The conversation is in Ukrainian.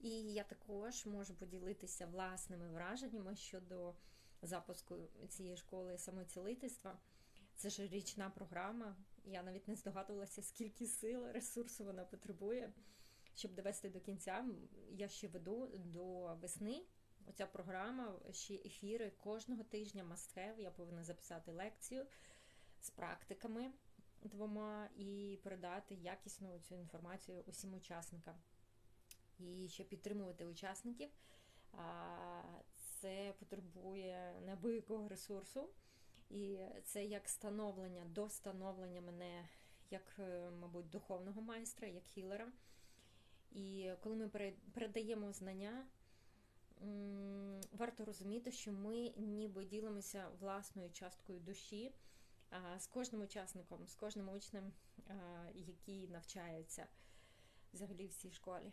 І я також можу поділитися власними враженнями щодо запуску цієї школи самоцілительства. Це ж річна програма. Я навіть не здогадувалася, скільки сил, ресурсу вона потребує, щоб довести до кінця. Я ще веду до весни. Оця програма, ще ефіри кожного тижня have. Я повинна записати лекцію з практиками двома і передати якісну цю інформацію усім учасникам. І ще підтримувати учасників. Це потребує неабиякого ресурсу. І це як становлення, до становлення мене як, е, мабуть, духовного майстра, як хілера. І коли ми передаємо знання, варто розуміти, що ми ніби ділимося власною часткою душі з кожним учасником, з кожним учнем, який навчається взагалі в цій школі.